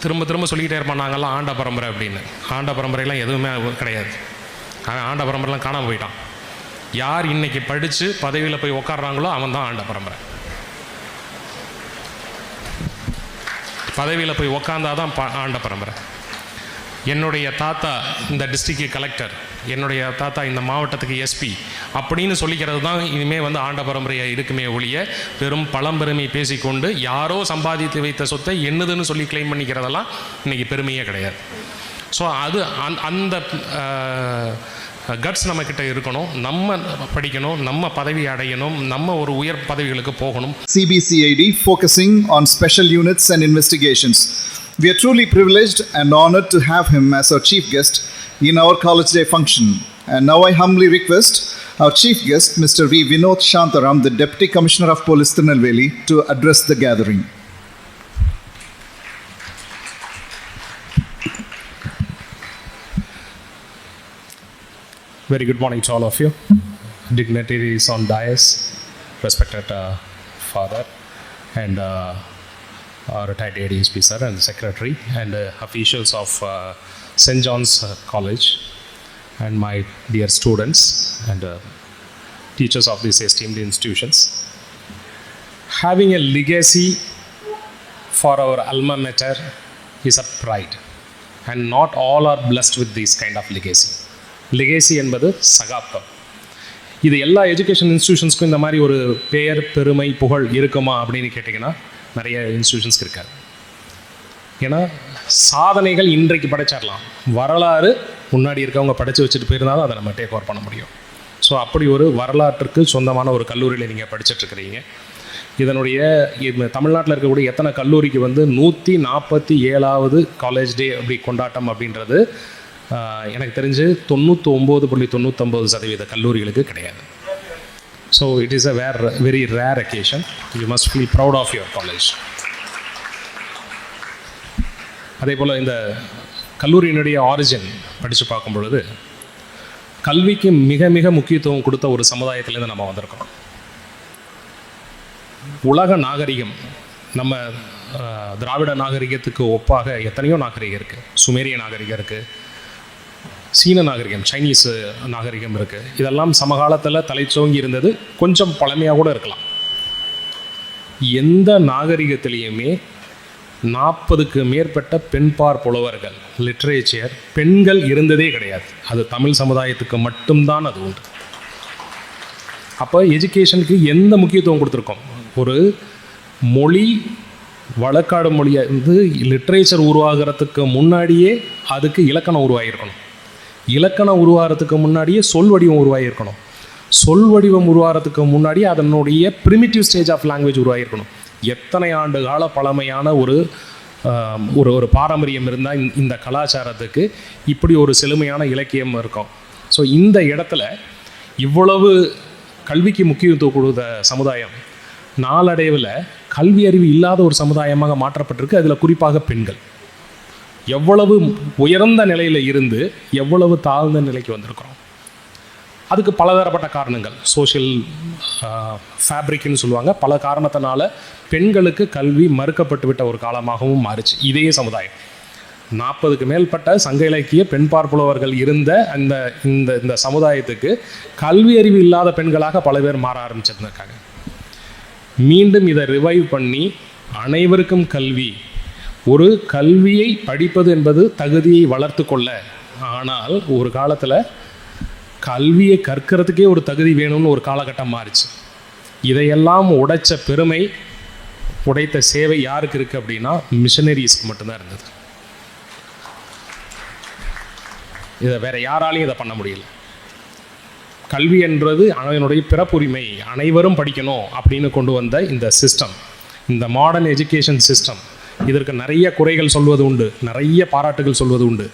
திரும்ப திரும்ப சொல்லிக்கிட்டே இருப்பான் நாங்கள்லாம் ஆண்ட பரம்பரை அப்படின்னு. ஆண்ட பரம்பரைலாம் எதுவுமே கிடையாது. ஆண்ட பரம்பரைலாம் காணாமல் போயிட்டான். யார் இன்றைக்கி படித்து பதவியில் போய் உக்காடுறாங்களோ அவன் தான் ஆண்ட பரம்பரை. பதவியில் போய் உக்காந்தாதான் பா ஆண்ட பரம்பரை. என்னுடைய தாத்தா இந்த டிஸ்ட்ரிக்ட் கலெக்டர் என்னுடைய தாத்தா இந்த மாவட்டத்துக்கு எஸ்பி அப்படின்னு சொல்லிக்கிறது தான் இனிமேல் வந்து ஆண்ட பரம்பரையாக இருக்குமே ஒழிய வெறும் பழம்பெருமை பேசிக்கொண்டு யாரோ சம்பாதித்து வைத்த சொத்தை என்னதுன்னு சொல்லி க்ளைம் பண்ணிக்கிறதெல்லாம் இன்றைக்கி பெருமையே கிடையாது. ஸோ அது அந் அந்த கட்ஸ் நம்மக்கிட்ட இருக்கணும். நம்ம படிக்கணும் நம்ம பதவி அடையணும் நம்ம ஒரு உயர் பதவிகளுக்கு போகணும். CBCID focusing on special units and investigations We are truly privileged and honored to have him as our chief guest in our College Day function. And now I humbly request our chief guest, Mr. V. Vinod Shantaram, the Deputy Commissioner of Police Tirunelveli, to address the gathering. Very good morning to all of you. Dignitaries on dais, respected uh, father, and uh, retired ADSP sir and secretary, and uh, officials of uh, St. John's uh, College, and my dear students and uh, teachers of these esteemed institutions. Having a legacy for our alma mater is a pride, and not all are blessed with this kind of legacy. Legacy என்பது சகாப்தம் இது எல்லா education இன்ஸ்டியூஷன்ஸ்க்கும் இந்த மாதிரி ஒரு பெயர் பெருமை புகழ் இருக்குமா அப்படின்னு கேட்டிங்கன்னா நிறைய இன்ஸ்டியூஷன்ஸ்க்கு இருக்காது ஏன்னா சாதனைகள் இன்றைக்கு படைச்சிடலாம் வரலாறு முன்னாடி இருக்கவங்க படைச்சு வச்சுட்டு போயிருந்தாலும் அதை நம்ம டேக் ஓவர் பண்ண முடியும். ஸோ அப்படி ஒரு வரலாற்றுக்கு சொந்தமான ஒரு கல்லூரியில் நீங்கள் படிச்சிட்ருக்கிறீங்க இதனுடைய தமிழ்நாட்டில் இருக்கக்கூடிய எத்தனை கல்லூரிக்கு வந்து நூற்றி நாற்பத்தி ஏழாவது காலேஜ் டே அப்படி கொண்டாட்டம் அப்படின்றது எனக்கு தெரிஞ்சு தொண்ணூற்றி ஒம்பது புள்ளி தொண்ணூற்றொம்பது சதவீத கல்லூரிகளுக்கு கிடையாது. So it is a where very rare occasion. You must feel proud of your college அதே போல் இந்த கல்லூரியினுடைய ஆரிஜின் படித்து பார்க்கும் பொழுது கல்விக்கு மிக மிக முக்கியத்துவம் கொடுத்த ஒரு சமுதாயத்திலேருந்து நம்ம வந்திருக்கோம். உலக நாகரிகம் நம்ம திராவிட நாகரிகத்துக்கு ஒப்பாக எத்தனையோ நாகரிகம் இருக்குது சுமேரிய நாகரிகம் இருக்குது சீன நாகரிகம் சைனீஸ் நாகரிகம் இருக்குது இதெல்லாம் சமகாலத்தில் தலைச்சோங்கி இருந்தது. கொஞ்சம் பழமையாக கூட இருக்கலாம். எந்த நாகரிகத்திலையுமே நாற்பதுக்கு மேற்பட்ட பெண்பார் புலவர்கள் லிட்ரேச்சர் பெண்கள் இருந்ததே கிடையாது. அது தமிழ் சமுதாயத்துக்கு மட்டும்தான் அது உண்டு. அப்போ எஜுகேஷனுக்கு எந்த முக்கியத்துவம் கொடுத்துருக்கோம்? ஒரு மொழி வழக்காடு மொழியை வந்து லிட்ரேச்சர் உருவாகிறதுக்கு முன்னாடியே அதுக்கு இலக்கணம் உருவாகிருக்கணும் இலக்கணம் உருவாகிறதுக்கு முன்னாடியே சொல் வடிவம் உருவாகியிருக்கணும். சொல் வடிவம் உருவாகிறதுக்கு முன்னாடியே அதனுடைய ப்ரிமிட்டிவ் ஸ்டேஜ் ஆஃப் லாங்குவேஜ் உருவாகியிருக்கணும். எத்தனை ஆண்டு கால பழமையான ஒரு ஒரு ஒரு பாரம்பரியம் இருந்தால் இந்த கலாச்சாரத்துக்கு இப்படி ஒரு செழுமையான இலக்கியம் இருக்கும். ஸோ இந்த இடத்துல இவ்வளவு கல்விக்கு முக்கியத்துவம் கொடுத்த சமுதாயம் நாளடைவில் கல்வி அறிவு இல்லாத ஒரு சமுதாயமாக மாற்றப்பட்டிருக்கு. அதில் குறிப்பாக பெண்கள். எவ்வளவு உயர்ந்த நிலையில் இருந்து எவ்வளவு தாழ்ந்த நிலைக்கு வந்திருக்கிறோம். அதுக்கு பலதரப்பட்ட காரணங்கள். சோஷியல் ஃபேப்ரிக்னு சொல்லுவாங்க. பல காரணத்தினால பெண்களுக்கு கல்வி மறுக்கப்பட்டு விட்ட ஒரு காலமாகவும் மாறுச்சு. இதே சமுதாயம். நாற்பதுக்கு மேற்பட்ட சங்க இலக்கிய பெண் பார்ப்புலவர்கள் இருந்த அந்த இந்த இந்த சமுதாயத்துக்கு கல்வி அறிவு இல்லாத பெண்களாக பல பேர் மாற ஆரம்பிச்சிருந்திருக்காங்க. மீண்டும் இதை ரிவைவ் பண்ணி அனைவருக்கும் கல்வி ஒரு கல்வியை படிப்பது என்பது தகுதியை வளர்த்து கொள்ள. ஆனால் ஒரு காலத்தில் கல்வியை கற்கிறதுக்கே ஒரு தகுதி வேணும்னு ஒரு காலகட்டம் மாறிச்சு. இதையெல்லாம் உடைச்ச பெருமை உடைத்த சேவை யாருக்கு இருக்குது அப்படின்னா மிஷனரிஸ்க்கு மட்டும்தான் இருந்தது. இதை வேற யாராலையும் இதை பண்ண முடியல. கல்வி என்றது அதனுடைய பிறப்புரிமை அனைவரும் படிக்கணும் அப்படின்னு கொண்டு வந்த இந்த சிஸ்டம் இந்த மாடர்ன் எஜுகேஷன் சிஸ்டம் இதற்கு நிறைய குறைகள் சொல்வது உண்டு நிறைய பாராட்டுகள் சொல்வது உண்டு.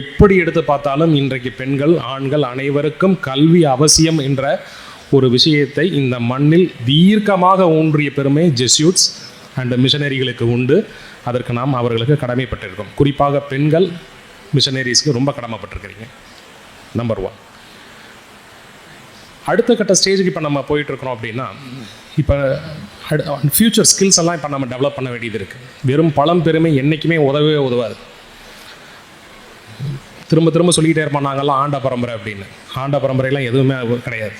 எப்படி எடுத்து பார்த்தாலும் இன்றைக்கு பெண்கள் ஆண்கள் அனைவருக்கும் கல்வி அவசியம் என்ற ஒரு விஷயத்தை இந்த மண்ணில் தீர்க்கமாக ஊன்றிய பெருமை ஜெஸ்யூட்ஸ் அண்ட் மிஷனரிகளுக்கு உண்டு. அதற்கு நாம் அவர்களுக்கு கடமைப்பட்டிருக்கோம் குறிப்பாக பெண்கள் மிஷனரிஸ்க்கு ரொம்ப கடமைப்பட்டிருக்கிறீங்க. நம்பர் ஒன் அடுத்த கட்ட ஸ்டேஜுக்கு இப்போ நம்ம போயிட்டுருக்குறோம் அப்படின்னா இப்போ ஃப்யூச்சர் ஸ்கில்ஸ் எல்லாம் இப்போ நம்ம டெவலப் பண்ண வேண்டியது இருக்குது வெறும் பழம் பெருமை என்றைக்குமே உதவவே உதவாது. திரும்ப திரும்ப சொல்லிக்கிட்டே இருப்பான் நாங்கள்லாம் ஆண்ட பரம்பரை அப்படின்னு. ஆண்ட பரம்பரையெல்லாம் எதுவுமே கிடையாது.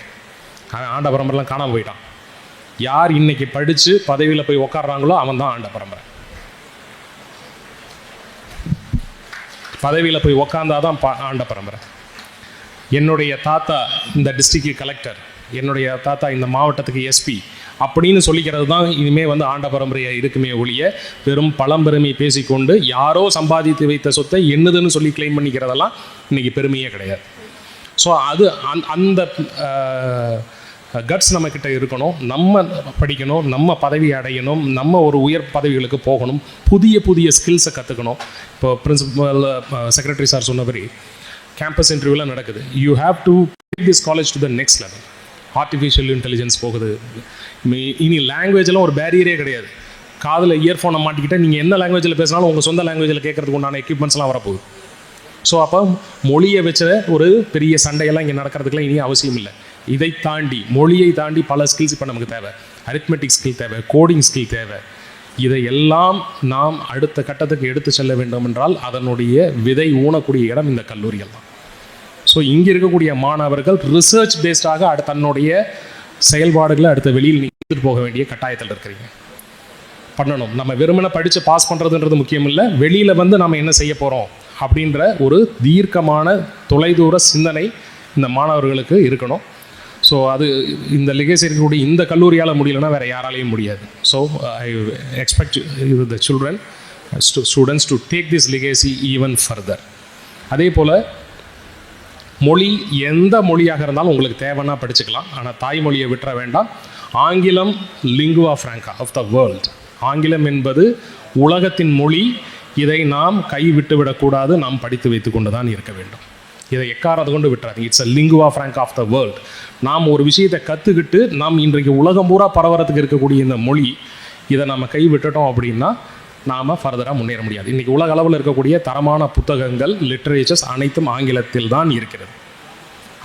அவன் ஆண்ட பரம்பரைலாம் காணாமல் போயிட்டான். யார் இன்னைக்கு படித்து பதவியில் போய் உட்கார்றாங்களோ அவன் தான் ஆண்ட பரம்பரை. பதவியில் போய் உக்காந்தாதான் பா ஆண்ட பரம்பரை. என்னுடைய தாத்தா இந்த டிஸ்ட்ரிக்ட் கலெக்டர் என்னுடைய தாத்தா இந்த மாவட்டத்துக்கு எஸ்பி அப்படின்னு சொல்லிக்கிறது தான் இனிமே வந்து ஆண்ட பரம்பரையாக இருக்குமே ஒழிய வெறும் பழம்பெருமை பேசிக்கொண்டு யாரோ சம்பாதித்து வைத்த சொத்தை என்னதுன்னு சொல்லி க்ளைம் பண்ணிக்கிறதெல்லாம் இன்றைக்கி பெருமையே கிடையாது. ஸோ அது அந் அந்த கட்ஸ் நம்மக்கிட்ட இருக்கணும். நம்ம படிக்கணும் நம்ம பதவி அடையணும் நம்ம ஒரு உயர் பதவிகளுக்கு போகணும் புதிய புதிய ஸ்கில்ஸை கற்றுக்கணும் இப்போ பிரின்சிபல் செக்ரட்டரி சார் சொன்னபடி கேம்பஸ் இன்டர்வியூலாம் நடக்குது. You have to take this college to the next level artificial intelligence போகுது. இனி- இனி லாங்குவேஜெல்லாம் ஒரு பேரியரே கிடையாது. காதில் இயர்ஃபோனை மாட்டிக்கிட்டால் நீங்கள் என்ன லாங்குவேஜில் பேசினாலும் உங்கள் சொந்த லாங்குவேஜில் கேட்கறதுக்கு உண்டான எக்யூப்மெண்ட்ஸ்லாம் வரப்போகுது. ஸோ அப்போ மொழியை வச்ச ஒரு பெரிய சண்டையெல்லாம் இங்கே நடக்கிறதுக்குலாம் இனி அவசியம் இல்லை. இதை தாண்டி மொழியை தாண்டி பல ஸ்கில்ஸ் இப்போ நமக்கு தேவை. அரித்மெட்டிக் ஸ்கில் தேவை கோடிங் ஸ்கில் தேவை. இதையெல்லாம் நாம் அடுத்த கட்டத்துக்கு எடுத்து செல்ல வேண்டும் என்றால் அதனுடைய விதை ஊனக்கூடிய இடம் இந்த கல்லூரிகள் தான். ஸோ இங்கே இருக்கக்கூடிய மாணவர்கள் ரிசர்ச் பேஸ்டாக அடுத்த தன்னுடைய செயல்பாடுகளை அடுத்த வெளியில் நீங்க போக வேண்டிய கட்டாயத்தில் இருக்கிறீங்க. பண்ணணும். நம்ம வெறுமனை படித்து பாஸ் பண்ணுறதுன்றது முக்கியம் இல்லை வெளியில் வந்து நம்ம என்ன செய்ய போகிறோம் அப்படின்ற ஒரு தீர்க்கமான தொலைதூர சிந்தனை இந்த மாணவர்களுக்கு இருக்கணும். ஸோ அது இந்த லெகேசி இருக்கக்கூடிய இந்த கல்லூரியால் முடியலன்னா வேறு யாராலையும் முடியாது. So I expect the children students to take this legacy even further அதே போல் மொழி எந்த மொழியாக இருந்தாலும் உங்களுக்கு தேவைன்னா படிச்சுக்கலாம். ஆனால் தாய்மொழியை விட்டுற வேண்டாம். ஆங்கிலம் lingua franca of the world ஆங்கிலம் என்பது உலகத்தின் மொழி. இதை நாம் கைவிட்டு விடக்கூடாது. நாம் படித்து வைத்து கொண்டு தான் இருக்க வேண்டும். இதை எக்காரது கொண்டு விட்டுறாது it's a lingua franca of the world நாம் ஒரு விஷயத்தை கற்றுக்கிட்டு நாம் இன்றைக்கு உலகம் பூரா பரவறதுக்கு இருக்கக்கூடிய இந்த மொழி இதை நம்ம கை விட்டுட்டோம் அப்படின்னா நாம் ஃபர்தராக முன்னேற முடியாது. இன்றைக்கி உலக அளவில் இருக்கக்கூடிய தரமான புத்தகங்கள் லிட்ரேச்சர்ஸ் அனைத்தும் ஆங்கிலத்தில் தான் இருக்கிறது.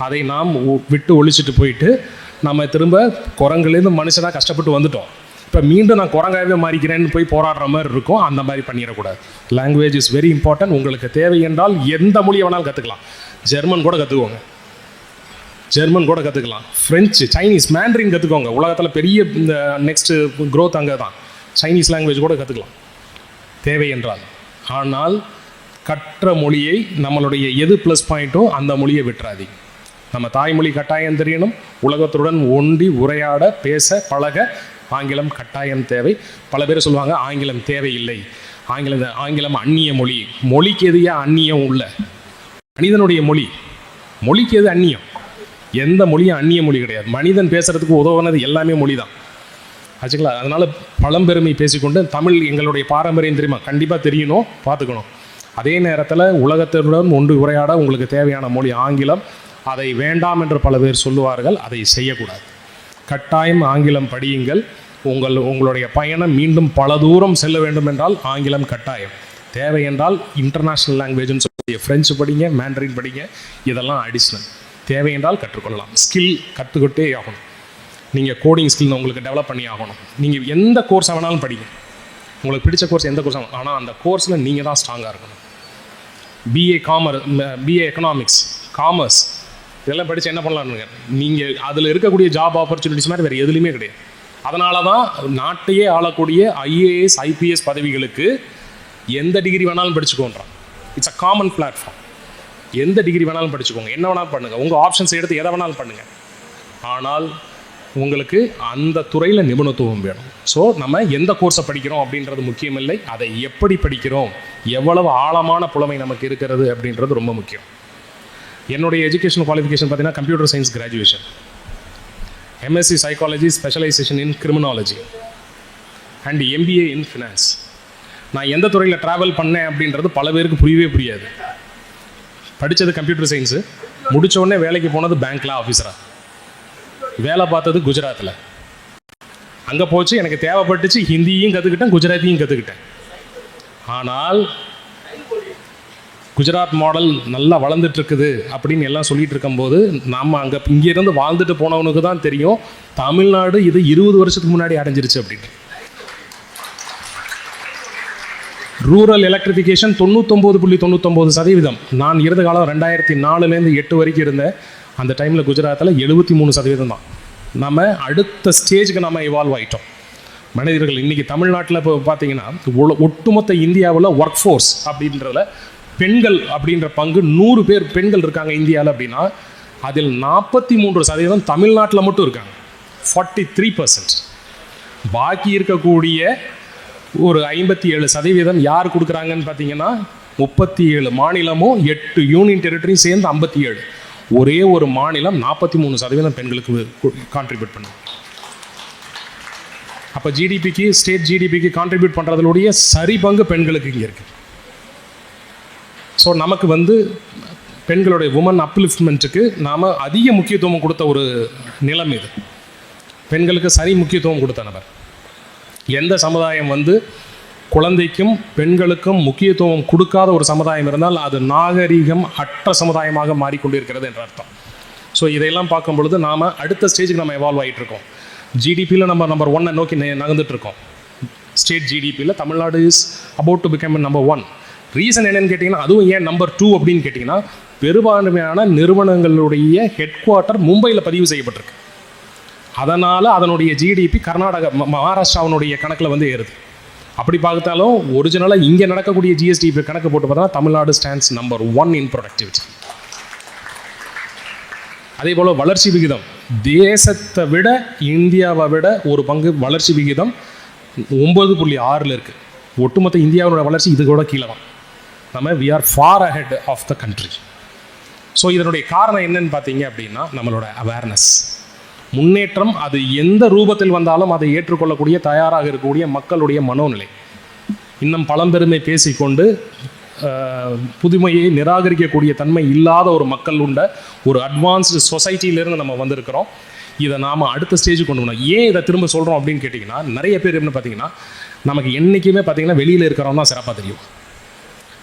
அதை நாம் விட்டு ஒழிச்சிட்டு போயிட்டு நம்ம திரும்ப குரங்குலேருந்து மனுஷனாக கஷ்டப்பட்டு வந்துட்டோம். இப்போ மீண்டும் நான் குரங்காகவே மாறிக்கிறேன்னு போய் போராடுற மாதிரி இருக்கும். அந்த மாதிரி பண்ணிடக்கூடாது. லாங்குவேஜ் இஸ் வெரி இம்பார்ட்டன்ட் உங்களுக்கு தேவை என்றால் எந்த மொழியை வேணாலும் கற்றுக்கலாம் ஜெர்மன் கூட கற்றுக்கோங்க ஜெர்மன் கூட கற்றுக்கலாம் ஃப்ரெஞ்சு சைனீஸ் மேண்ட்ரின் கற்றுக்கோங்க உலகத்தில் பெரிய இந்த நெக்ஸ்ட்டு க்ரோத் அங்கே தான் சைனீஸ் லாங்குவேஜ் கூட கற்றுக்கலாம் தேவை என்றால் ஆனால் கற்ற மொழியை நம்மளுடைய எது ப்ளஸ் பாயிண்ட்டோ அந்த மொழியை விட்டுறாதி. நம்ம தாய்மொழி கட்டாயம் தெரியணும். உலகத்துடன் ஒண்டி உரையாட பேச பழக ஆங்கிலம் கட்டாயம் தேவை. பல பேர் சொல்லுவாங்க ஆங்கிலம் தேவையில்லை. ஆங்கிலம் ஆங்கிலம் அந்நிய மொழி. மொழிக்கு எதையா அந்நியம் உள்ள? மனிதனுடைய மொழி. மொழிக்கு எது அந்நியம்? எந்த மொழியும் அந்நிய மொழி கிடையாது. மனிதன் பேசுறதுக்கு உதவுனது எல்லாமே மொழி தான் ஆச்சுங்களா அதனால் பழம்பெருமை பேசிக்கொண்டு தமிழ் எங்களுடைய பாரம்பரியம் தெரியுமா? கண்டிப்பாக தெரியணும் பார்த்துக்கணும். அதே நேரத்தில் உலகத்தினுடன் ஒன்று உரையாட உங்களுக்கு தேவையான மொழி ஆங்கிலம். அதை வேண்டாம் என்று பல பேர் சொல்லுவார்கள் அதை செய்யக்கூடாது. கட்டாயம் ஆங்கிலம் படியுங்கள். உங்கள் உங்களுடைய பயணம் மீண்டும் பல தூரம் செல்ல வேண்டும் என்றால் ஆங்கிலம் கட்டாயம். தேவை என்றால் இன்டர்நேஷ்னல் லாங்குவேஜ்னு சொல்லக்கூடிய ஃப்ரெஞ்சு படிங்க மேண்டரின் படிங்க இதெல்லாம் அடிஷ்னல் தேவை என்றால் கற்றுக்கொள்ளலாம். ஸ்கில் கற்றுக்கிட்டே ஆகணும். நீங்கள் கோடிங் ஸ்கில் உங்களுக்கு டெவலப் பண்ணி ஆகணும். நீங்கள் எந்த கோர்ஸ் வேணாலும் படிங்க. உங்களுக்கு பிடிச்ச கோர்ஸ் எந்த கோர்ஸ் ஆனால் அந்த கோர்ஸில் நீங்கள் தான் ஸ்ட்ராங்காக இருக்கணும். பிஏ காமர் பிஏ எக்கனாமிக்ஸ் காமர்ஸ் இதெல்லாம் படித்து என்ன பண்ணலான்னு நீங்கள் அதில் இருக்கக்கூடிய ஜாப் ஆப்பர்ச்சுனிட்டிஸ் மாதிரி வேறு எதுலையுமே கிடையாது. அதனால தான் நாட்டையே ஆளக்கூடிய ஐஏஎஸ் ஐபிஎஸ் பதவிகளுக்கு எந்த டிகிரி வேணாலும் படிச்சுக்கோன்றான். இட்ஸ் அ காமன் பிளாட்ஃபார்ம் எந்த டிகிரி வேணாலும் படிச்சுக்கோங்க. என்ன வேணாலும் பண்ணுங்கள் உங்கள் ஆப்ஷன்ஸ் எடுத்து எதை வேணாலும் பண்ணுங்கள் ஆனால் உங்களுக்கு அந்த துறையில் நிபுணத்துவம் வேணும். ஸோ நம்ம எந்த கோர்ஸை படிக்கிறோம் அப்படின்றது முக்கியமில்லை. அதை எப்படி படிக்கிறோம்? எவ்வளவு ஆழமான புலமை நமக்கு இருக்கிறது அப்படின்றது ரொம்ப முக்கியம். என்னுடைய எஜுகேஷன் குவாலிஃபிகேஷன் பார்த்தீங்கன்னா computer science graduation MSc psychology specialisation in criminology and MBA in finance நான் எந்த துறையில் ட்ராவல் பண்ணேன் அப்படின்றது பல பேருக்கு புரியவே புரியாது. படித்தது கம்ப்யூட்டர் சயின்ஸு முடித்த உடனே வேலைக்கு போனது பேங்க்கில் ஆஃபீஸராக வேலை பார்த்தது குஜராத்தில் அங்கே போச்சு எனக்கு தேவைப்பட்டுச்சு ஹிந்தியும் கற்றுக்கிட்டேன் குஜராத்தியும் கற்றுக்கிட்டேன் ஆனால் குஜராத் மாடல் நல்லா வளர்ந்துட்டுருக்குது அப்படின்னு எல்லாம் சொல்லிகிட்டு இருக்கும்போது நாம் அங்கே இங்கேருந்து வாழ்ந்துட்டு போனவனுக்கு தான் தெரியும் தமிழ்நாடு இது இருபது வருஷத்துக்கு முன்னாடி அடைஞ்சிருச்சு அப்படின்ட்டு ரூரல் எலக்ட்ரிஃபிகேஷன் தொண்ணூத்தொம்பது புள்ளி தொண்ணூத்தொம்பது சதவீதம். நான் இருந்த காலம் ரெண்டாயிரத்தி நாலுலேருந்து எட்டு வரைக்கும் இருந்தேன். அந்த டைமில் குஜராத்தில் எழுபத்தி மூணு சதவீதம் தான். நம்ம அடுத்த ஸ்டேஜுக்கு நம்ம இவால்வ் ஆகிட்டோம் மனிதர்கள் இன்றைக்கி தமிழ்நாட்டில் இப்போ பார்த்தீங்கன்னா ஒ- ஒட்டுமொத்த இந்தியாவில் ஒர்க் ஃபோர்ஸ் அப்படின்றதுல பெண்கள் அப்படின்ற பங்கு நூறு பேர் பெண்கள் இருக்காங்க இந்தியாவில் அப்படின்னா அதில் நாற்பத்தி மூன்று சதவீதம் தமிழ்நாட்டில் மட்டும் இருக்காங்க. ஃபார்ட்டி த்ரீ பர்சன்ட் பாக்கி இருக்கக்கூடிய ஒரு ஐம்பத்தி ஏழு சதவீதம் யார் கொடுக்குறாங்கன்னு பார்த்தீங்கன்னா முப்பத்தி ஏழு மாநிலமும் எட்டு யூனியன் டெரிட்டரியும் சேர்ந்து ஐம்பத்தி ஏழு. ஒரே ஒரு மாநிலம் நாற்பத்தி மூணு சதவீதம் பெண்களுக்கு கான்ட்ரிபியூட் பண்ணும். அப்போ ஜிடிபிக்கு ஸ்டேட் ஜிடிபிக்கு கான்ட்ரிபியூட் பண்ணுறதுடைய சரி பங்கு பெண்களுக்கு இங்கே இருக்குது ஸோ நமக்கு வந்து பெண்களுடைய உமன் அப்லிஃப்ட்மெண்ட்டுக்கு நாம் அதிக முக்கியத்துவம் கொடுத்த ஒரு நிலம் இது. பெண்களுக்கு சரி முக்கியத்துவம் கொடுத்த நபர். எந்த சமுதாயம் வந்து குழந்தைக்கும் பெண்களுக்கும் முக்கியத்துவம் கொடுக்காத ஒரு சமுதாயம் இருந்தால் அது நாகரீகம் அற்ற சமுதாயமாக மாறிக்கொண்டிருக்கிறது என்ற அர்த்தம். ஸோ இதையெல்லாம் பார்க்கும் பொழுது நாம் அடுத்த ஸ்டேஜுக்கு நம்ம எவால்வ் ஆகிட்டு இருக்கோம் ஜிடிபியில் நம்ம நம்பர் ஒன்னை நோக்கி நகர்ந்துட்டு இருக்கோம் state ஜிடிபியில் Tamil Nadu is about to become number one reason என்னன்னு கேட்டிங்கன்னா அதுவும் ஏன் நம்பர் டூ அப்படின்னு கேட்டிங்கன்னா பெரும்பான்மையான நிறுவனங்களுடைய ஹெட் குவார்ட்டர் மும்பையில் பதிவு செய்யப்பட்டிருக்கு. அதனால் அதனுடைய ஜிடிபி கர்நாடகா ம- மகாராஷ்டிராவினுடைய கணக்கில் வந்து ஏறுது. அப்படி பார்த்தாலும் ஒரிஜினலாக இங்கே நடக்கக்கூடிய ஜிஎஸ்டி கணக்கு போட்டு பார்த்தா Tamil Nadu stands number one in productivity அதே போல் வளர்ச்சி விகிதம். தேசத்தை விட இந்தியாவை விட ஒரு பங்கு வளர்ச்சி விகிதம் ஒம்பது புள்ளி ஆறில் இருக்குது ஒட்டுமொத்த இந்தியாவோட வளர்ச்சி இது கூட கீழே தான். நம்ம we are far ahead of the country so இதனுடைய காரணம் என்னன்னு பார்த்தீங்க அப்படின்னா நம்மளோட அவேர்னஸ் முன்னேற்றம் அது எந்த ரூபத்தில் வந்தாலும் அதை ஏற்றுக்கொள்ளக்கூடிய தயாராக இருக்கக்கூடிய மக்களுடைய மனோநிலை. இன்னும் பழம்பெருமை பேசிக்கொண்டு புதுமையை நிராகரிக்கக்கூடிய தன்மை இல்லாத ஒரு மக்கள் உண்ட ஒரு அட்வான்ஸ்டு சொசைட்டியிலேருந்து நம்ம வந்திருக்கிறோம். இதை நாம் அடுத்த ஸ்டேஜுக்கு கொண்டு போகணும். ஏன் இதை திரும்ப சொல்கிறோம் அப்படின்னு கேட்டிங்கன்னா நிறைய பேர் என்ன பார்த்தீங்கன்னா நமக்கு என்றைக்குமே பார்த்தீங்கன்னா வெளியில் இருக்கிறவங்க தான் சிறப்பாக தெரியும்.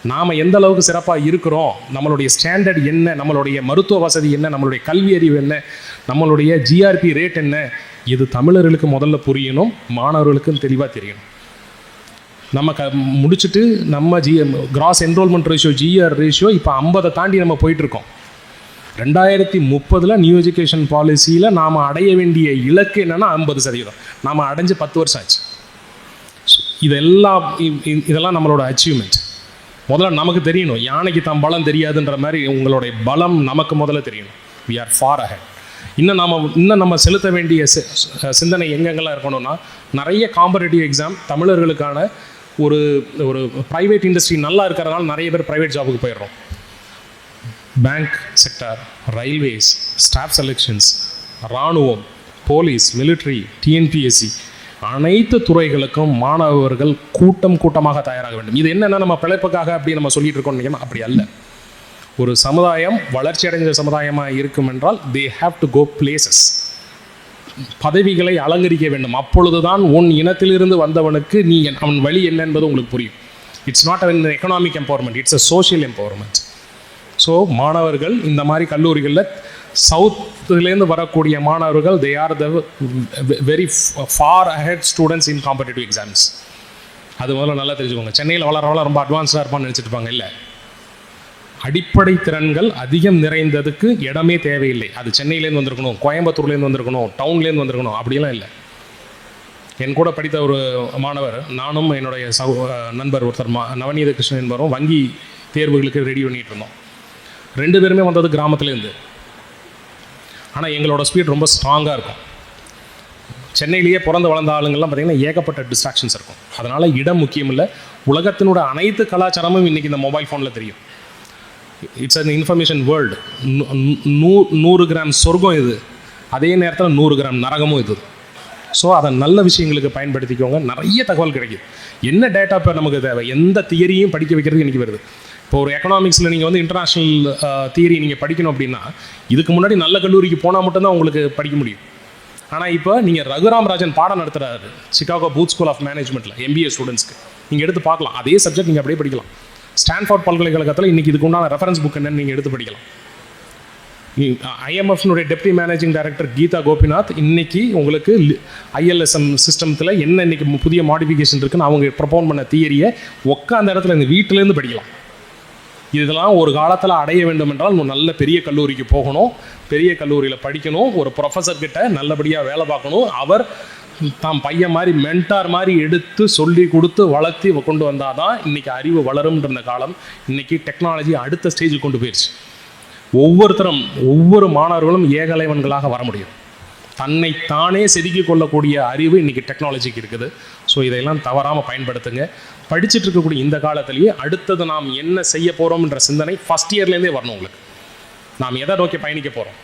நாம் எந்த அளவுக்கு சிறப்பாக இருக்கிறோம்? நம்மளுடைய ஸ்டாண்டர்ட் என்ன? நம்மளுடைய மருத்துவ வசதி என்ன? நம்மளுடைய கல்வி அறிவு என்ன? நம்மளுடைய ஜிஆர்பி ரேட் என்ன? இது தமிழர்களுக்கு முதல்ல புரியணும் மாணவர்களுக்கும் தெளிவாக தெரியணும். நம்ம க முடிச்சுட்டு நம்ம G gross enrolment ratio GR ratio இப்போ ஐம்பதை தாண்டி நம்ம போயிட்டுருக்கோம். ரெண்டாயிரத்தி முப்பதில் நியூ எஜுகேஷன் பாலிசியில் நாம் அடைய வேண்டிய இலக்கு என்னென்னா ஐம்பது சதவீதம். நாம் அடைஞ்சு பத்து வருஷம் ஆச்சு. இதெல்லாம் இதெல்லாம் நம்மளோட அச்சீவ்மெண்ட் முதல்ல நமக்கு தெரியணும். யானைக்கு தான் பலம் தெரியாதுன்ற மாதிரி உங்களுடைய பலம் நமக்கு முதல்ல தெரியணும். வி ஆர் ஃபார் அஹெட் இன்னும் நாம் இன்னும் நம்ம செலுத்த வேண்டிய சி- சிந்தனை எங்கெங்கெல்லாம் இருக்கணும்னா நிறைய காம்படிட்டிவ் எக்ஸாம் தமிழர்களுக்கான ஒரு ஒரு ப்ரைவேட் இண்டஸ்ட்ரி நல்லா இருக்கிறதுனால நிறைய பேர் ப்ரைவேட் ஜாபுக்கு போயிடுறோம். Bank sector railways staff selections இராணுவம் போலீஸ் மிலிட்ரி டிஎன்பிஎஸ்சி அனைத்து துறைகளுக்கும் மாணவர்கள் கூட்டம் கூட்டமாக தயாராக வேண்டும். இது என்னென்னா நம்ம பிழைப்புக்காக அப்படி நம்ம சொல்லிட்டு இருக்கோம் நினைக்கணும். அப்படி அல்ல. ஒரு சமுதாயம் வளர்ச்சி அடைந்த சமுதாயமாக இருக்கும் என்றால் they have to go places பதவிகளை அலங்கரிக்க வேண்டும். அப்பொழுதுதான் உன் இனத்திலிருந்து வந்தவனுக்கு நீ என்- அவன் வழி என்ன என்பது உங்களுக்கு புரியும். It's not an economic empowerment it's a social empowerment so மாணவர்கள் இந்த மாதிரி கல்லூரிகளில் சவுத்துலேருந்து வரக்கூடிய மாணவர்கள் they are the very far ahead students in competitive exams அது முதல்ல நல்லா தெரிஞ்சுக்கோங்க. சென்னையில் வளரவள ரொம்ப அட்வான்ஸ்டாக இருப்பான்னு நினச்சிட்டு இருப்பாங்க. இல்லை. அடிப்படை திறன்கள் அதிகம் நிறைந்ததுக்கு இடமே தேவையில்லை. அது சென்னையிலேருந்து வந்திருக்கணும் கோயம்புத்தூர்லேருந்து வந்திருக்கணும் டவுன்லேருந்து வந்திருக்கணும் அப்படிலாம் இல்லை. என் கூட படித்த ஒரு மாணவர் நானும் என்னுடைய சகோ நண்பர் ஒருத்தர் மா நவநீத கிருஷ்ணன் என்பவரும் வங்கி தேர்வுகளுக்கு ரெடி பண்ணிகிட்டு இருந்தோம். ரெண்டு பேருமே வந்தது கிராமத்துலேருந்து ஆனால் எங்களோட ஸ்பீட் ரொம்ப ஸ்ட்ராங்காக இருக்கும். சென்னையிலேயே பிறந்து வளர்ந்த ஆளுங்கள்லாம் பார்த்திங்கன்னா ஏகப்பட்ட டிஸ்ட்ராக்ஷன்ஸ் இருக்கும். அதனால் இடம் முக்கியம் இல்லை. உலகத்தினோட அனைத்து கலாச்சாரமும் இன்றைக்கி இந்த மொபைல் ஃபோனில் தெரியும். இட்ஸ் அன் இன்ஃபர்மேஷன் வேர்ல்டு நூ நூறு கிராம் சொர்க்கம் இது. அதே நேரத்தில் நூறு கிராம் நரகமும் இது. ஸோ அதை நல்ல விஷயங்களுக்கு பயன்படுத்திக்கோங்க. நிறைய தகவல் கிடைக்கும் என்ன டேட்டா இப்போ நமக்கு தேவை? எந்த தியரியும் படிக்க வைக்கிறது இன்றைக்கி வருது. இப்போ ஒரு எக்கனாமிக்ஸில் நீங்கள் வந்து இன்டர்நேஷ்னல் தியரி நீங்கள் படிக்கணும் அப்படின்னா இதுக்கு முன்னாடி நல்ல கல்லூரிக்கு போனால் மட்டும்தான் உங்களுக்கு படிக்க முடியும். ஆனால் இப்போ நீங்கள் ரகுராம் ராஜன் பாடம் நடத்துகிறாரு சிகாகோ பூத் ஸ்கூல் ஆஃப் மேனேஜ்மெண்ட்டில் எம்பிஏ ஸ்டூடெண்ட்ஸ்க்கு நீங்கள் எடுத்து பார்க்கலாம். அதே சப்ஜெக்ட் நீங்கள் அப்படியே படிக்கலாம். ஸ்டான்ஃபோர்ட் பல்கலைக்கழகத்தில் இன்றைக்கி இதுக்கு உண்டான ரெஃபரன்ஸ் புக் என்னன்னு நீங்கள் எடுத்து படிக்கலாம். ஐஎம்எஃப்னுடைய deputy managing director Geeta Gopinath இன்னைக்கு உங்களுக்கு ஐஎல்எஸ்எம் சிஸ்டத்தில் என்ன இன்னைக்கு புதிய மாடிஃபிகேஷன் இருக்குன்னு அவங்க ப்ரப்போன் பண்ண தியரியை உட்காந்த இடத்துல இந்த வீட்டிலேருந்து படிக்கலாம். இதெல்லாம் ஒரு காலத்தில் அடைய வேண்டும் என்றால் நல்ல பெரிய கல்லூரிக்கு போகணும். பெரிய கல்லூரியில் படிக்கணும். ஒரு ப்ரொஃபஸர் கிட்ட நல்லபடியாக வேலை பார்க்கணும். அவர் தாம் பையன் மாதிரி மென்டார் மாதிரி எடுத்து சொல்லி கொடுத்து வளர்த்தி கொண்டு வந்தால் தான் இன்றைக்கி அறிவு வளரும்ன்ற காலம். இன்றைக்கி டெக்னாலஜி அடுத்த ஸ்டேஜுக்கு கொண்டு போயிடுச்சு ஒவ்வொருத்தரும் ஒவ்வொரு மாணவர்களும் ஏகலைவன்களாக வர முடியும். தன்னை தானே செதுக்கிக் கொள்ளக்கூடிய அறிவு இன்னைக்கு டெக்னாலஜிக்கு இருக்குது. ஸோ இதையெல்லாம் தவறாமல் பயன்படுத்துங்க. படிச்சுட்டு இருக்கக்கூடிய இந்த காலத்திலேயே அடுத்தது நாம் என்ன செய்ய போகிறோம்ன்ற சிந்தனை ஃபஸ்ட் இயர்லேருந்தே வரணும் உங்களுக்கு. நாம் எதை நோக்கி பயணிக்க போகிறோம்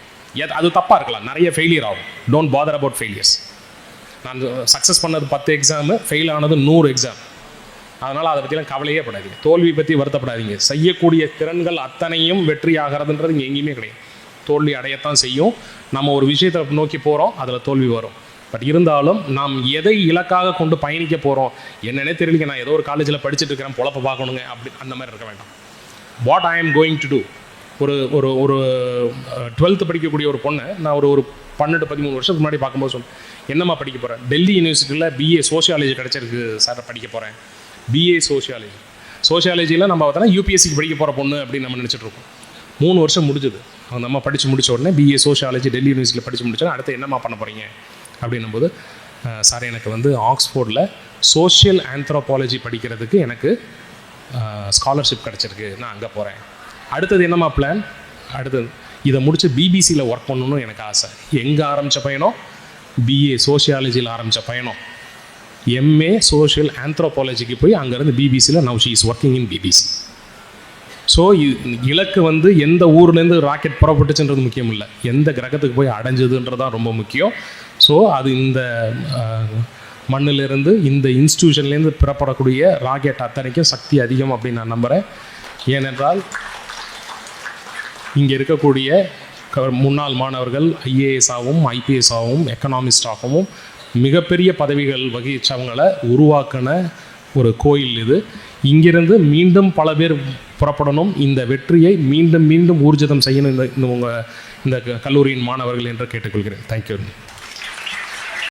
எது அது தப்பாக இருக்கலாம். நிறைய ஃபெயிலியர் ஆகும். டோன்ட் பாதர் அபவுட் ஃபெயிலியர்ஸ் நான் சக்ஸஸ் பண்ணது பத்து எக்ஸாமு ஃபெயில் ஆனது நூறு எக்ஸாம் அதனால் அதை பற்றிலாம் கவலையே படாதீங்க. தோல்வி பற்றி வருத்தப்படாதீங்க. செய்யக்கூடிய திறன்கள் அத்தனையும் வெற்றி ஆகிறதுன்றது இங்கே எங்கேயுமே கிடையாது. தோல்வி அடையத்தான் செய்யும். நம்ம ஒரு விஷயத்தை நோக்கி போகிறோம் அதில் தோல்வி வரும். பட் இருந்தாலும் நாம் எதை இலக்காக கொண்டு பயணிக்க போகிறோம் என்னன்னே தெரியல நான் ஏதோ ஒரு காலேஜில் படிச்சுட்டு இருக்கிறேன். பொழப்ப பார்க்கணுங்க. அப்படி அந்த மாதிரி இருக்க வேண்டாம். What I am going to two ஒரு ஒரு ஒரு டுவெல்த்து படிக்கக்கூடிய ஒரு பொண்ணை நான் ஒரு ஒரு பன்னெண்டு பதிமூணு வருஷத்துக்கு முன்னாடி பார்க்கும்போது சொன்னேன். என்னம்மா படிக்க போகிறேன் டெல்லி யூனிவர்சிட்டியில் பிஏ சோஷியாலஜி கிடச்சிருக்கு சார் படிக்க போகிறேன் பிஏ சோஷியாலஜி சோஷியாலஜியில் நம்ம பார்த்தோன்னா யூபிஎஸ்சிக்கு படிக்க போகிற பொண்ணு அப்படின்னு நம்ம நினச்சிட்ருக்கோம் மூணு வருஷம் முடிஞ்சுது. அந்த அம்மா படித்து முடிச்ச உடனே பிஏ சோஷியாலஜி டெல்லி யூனிவர்சிட்டியில் படித்து முடிச்சோன்னா அடுத்து என்னம்மா பண்ண போகிறீங்க அப்படின்னும்போது சார் எனக்கு வந்து ஆக்ஸ்ஃபோர்டில் சோஷியல் ஆந்த்ரோபாலஜி படிக்கிறதுக்கு எனக்கு ஸ்காலர்ஷிப் கிடச்சிருக்கு. நான் அங்கே போகிறேன் அடுத்தது என்னம்மா பிளான் அடுத்தது இதை முடித்து பிபிசியில் ஒர்க் பண்ணணும்னு எனக்கு ஆசை. எங்கே ஆரம்பித்த பயணம்? பிஏ சோஷியாலஜியில் ஆரம்பித்த பயணம். எம்ஏ சோஷியல் ஆந்த்ரோபாலஜிக்கு போய் அங்கேருந்து பிபிசியில் now she is working in BBC so இலக்கு வந்து எந்த ஊர்லேருந்து ராக்கெட் புறப்பட்டுச்சுன்றது முக்கியம் இல்லை. எந்த கிரகத்துக்கு போய் அடைஞ்சதுன்றது தான் ரொம்ப முக்கியம். ஸோ அது இந்த மண்ணிலிருந்து இந்த இன்ஸ்டியூஷன்லேருந்து பிறப்படக்கூடிய ராக்கெட் அத்தனைக்கும் சக்தி அதிகம் அப்படின்னு நான் நம்புகிறேன் ஏனென்றால் இங்கே இருக்கக்கூடிய முன்னாள் மாணவர்கள் ஐஏஎஸ் ஆகவும் ஐபிஎஸ் ஆகவும் எக்கனாமிஸ்ட் ஆகவும் மிகப்பெரிய பதவிகள் வகிச்சவங்களை உருவாக்கின ஒரு கோயில் இது. இங்கிருந்து மீண்டும் பல பேர் புறப்படணும். இந்த வெற்றியை மீண்டும் மீண்டும் ஊர்ஜிதம் செய்யணும். இந்த இந்த உங்கள் இந்த க- கல்லூரியின் மாணவர்கள் என்று கேட்டுக்கொள்கிறேன். தேங்க்யூ